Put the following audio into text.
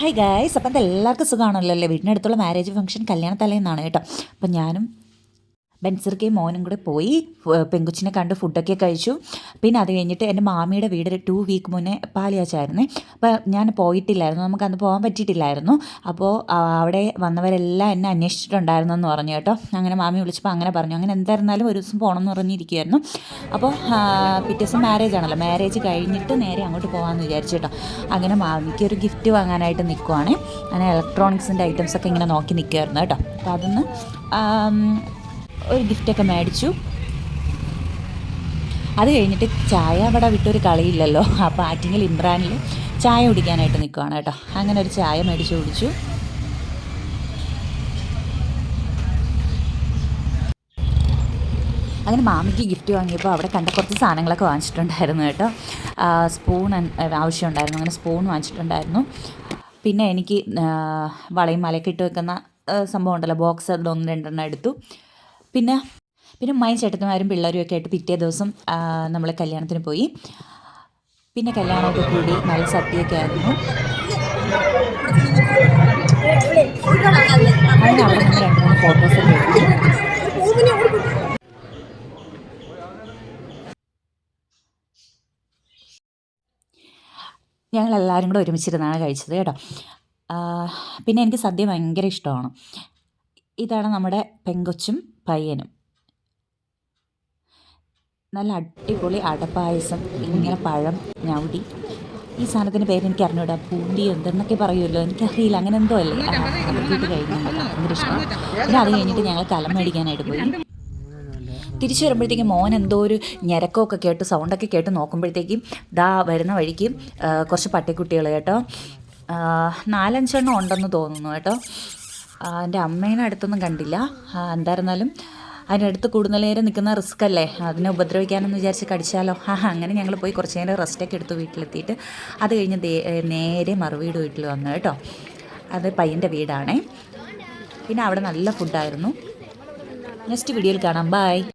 Hi guys അപ്പം എല്ലാവർക്കും സുഖമാണല്ലോ അല്ലേ വീടിനടുത്തുള്ള മാരേജ് ഫംഗ്ഷൻ കല്യാണ തലേന്നാണ് കേട്ടോ. അപ്പം ഞാനും ബെൻസർക്കയും മോനും കൂടെ പോയി പെങ്കുച്ചിനെ കണ്ട് ഫുഡൊക്കെ കഴിച്ചു. പിന്നെ അത് കഴിഞ്ഞിട്ട് എന്റെ മാമിയുടെ വീട് ടു വീക്ക് മുന്നേ പാലിയാച്ചായിരുന്നു. അപ്പോൾ ഞാൻ പോയിട്ടില്ലായിരുന്നു. നമുക്ക് അന്ന് പോകാൻ പറ്റിയിട്ടില്ലായിരുന്നു. അപ്പോൾ അവിടെ വന്നവരെല്ലാം എന്നെ അന്വേഷിച്ചിട്ടുണ്ടായിരുന്നു എന്ന് പറഞ്ഞു കേട്ടോ. അങ്ങനെ മാമി വിളിച്ചപ്പോൾ അങ്ങനെ പറഞ്ഞു. അങ്ങനെ എന്തായിരുന്നാലും ഒരു ദിവസം പോകണം എന്ന് പറഞ്ഞിരിക്കുമായിരുന്നു അപ്പോൾ പിറ്റേ ദിവസം മാരേജ് ആണല്ലോ. മാരേജ് കഴിഞ്ഞിട്ട് നേരെ അങ്ങോട്ട് പോകാമെന്ന് വിചാരിച്ചു കേട്ടോ. അങ്ങനെ മാമിക്ക് ഒരു ഗിഫ്റ്റ് വാങ്ങാനായിട്ട് നിൽക്കുവാണ് അങ്ങനെ ഇലക്ട്രോണിക്സിന്റെ ഐറ്റംസ് ഒക്കെ ഇങ്ങനെ നോക്കി നിൽക്കുമായിരുന്നു കേട്ടോ. അപ്പോൾ അതൊന്ന് ഒരു ഗിഫ്റ്റൊക്കെ മേടിച്ചു. അത് കഴിഞ്ഞിട്ട് ചായ അവിടെ വിട്ടൊരു കളിയില്ലല്ലോ. അപ്പോൾ ആറ്റിങ്ങൽ ഇമ്രാനിൽ ചായ കുടിക്കാനായിട്ട് നിൽക്കുവാണ് കേട്ടോ. അങ്ങനെ ഒരു ചായ മേടിച്ച് കുടിച്ചു. അങ്ങനെ മാമിക്ക് ഗിഫ്റ്റ് വാങ്ങിയപ്പോൾ അവിടെ കണ്ട കുറച്ച് സാധനങ്ങളൊക്കെ വാങ്ങിച്ചിട്ടുണ്ടായിരുന്നു കേട്ടോ. സ്പൂൺ ആവശ്യമുണ്ടായിരുന്നു. അങ്ങനെ സ്പൂൺ വാങ്ങിച്ചിട്ടുണ്ടായിരുന്നു. പിന്നെ എനിക്ക് വളയും മലയൊക്കെ ഇട്ട് വെക്കുന്ന സംഭവം ഉണ്ടല്ലോ. ബോക്സ് അതിലൊന്ന് രണ്ടെണ്ണം എടുത്തു. പിന്നെ പിന്നെ ഉമ്മയും ചേട്ടന്മാരും പിള്ളേരും ഒക്കെ ആയിട്ട് പിറ്റേ ദിവസം നമ്മൾ കല്യാണത്തിന് പോയി. പിന്നെ കല്യാണമൊക്കെ കൂടി നല്ല സദ്യയൊക്കെ ആയിരുന്നു. ഞങ്ങൾ എല്ലാവരും കൂടെ ഒരുമിച്ചിരുന്നാണ് കഴിച്ചത് കേട്ടോ. പിന്നെ എനിക്ക് സദ്യ ഭയങ്കര ഇഷ്ടമാണ്. ഇതാണ് നമ്മുടെ പെങ്കൊച്ചും പയ്യനും. നല്ല അടിപൊളി അടപ്പായസം ഇങ്ങനെ പഴം ഞവടി ഈ സാധനത്തിന്റെ പേര് എനിക്ക് അറിഞ്ഞൂടാ പൂണ്ടി എന്തെന്നൊക്കെ പറയുമല്ലോ എനിക്കറിയില്ല അങ്ങനെ എന്തോ അല്ലേ? ഇട്ട് കഴിക്കുന്നുണ്ട് ഭയങ്കര ഇഷ്ടം പിന്നെ അത് കഴിഞ്ഞിട്ട് ഞങ്ങൾ കലം മേടിക്കാനായിട്ട് പോയി. തിരിച്ചു വരുമ്പോഴത്തേക്കും മോൻ എന്തോ ഒരു ഞരക്കമൊക്കെ കേട്ട് സൗണ്ടൊക്കെ കേട്ട് നോക്കുമ്പോഴത്തേക്കും ദാ വരുന്ന വഴിക്ക് കുറച്ച് പട്ടിക്കുട്ടികൾ കേട്ടോ. നാലഞ്ചെണ്ണം ഉണ്ടെന്ന് തോന്നുന്നു കേട്ടോ. എന്റെ അമ്മേനെ അടുത്തൊന്നും കണ്ടില്ല. എന്തായിരുന്നാലും അതിനടുത്ത് കൂടുതൽ നേരം നിൽക്കുന്ന റിസ്ക് അല്ലേ? അതിനെ ഉപദ്രവിക്കാനെന്ന് വിചാരിച്ച് കടിച്ചാലോ? ആ അങ്ങനെ ഞങ്ങൾ പോയി കുറച്ച് നേരം റെസ്റ്റൊക്കെ എടുത്ത് വീട്ടിലെത്തിയിട്ട് അത് കഴിഞ്ഞ് നേരെ മറുവീട് വീട്ടിൽ വന്നു കേട്ടോ. അത് പയ്യന്റെ വീടാണേ. പിന്നെ അവിടെ നല്ല ഫുഡായിരുന്നു നെക്സ്റ്റ് വീഡിയോയിൽ കാണാം. ബൈ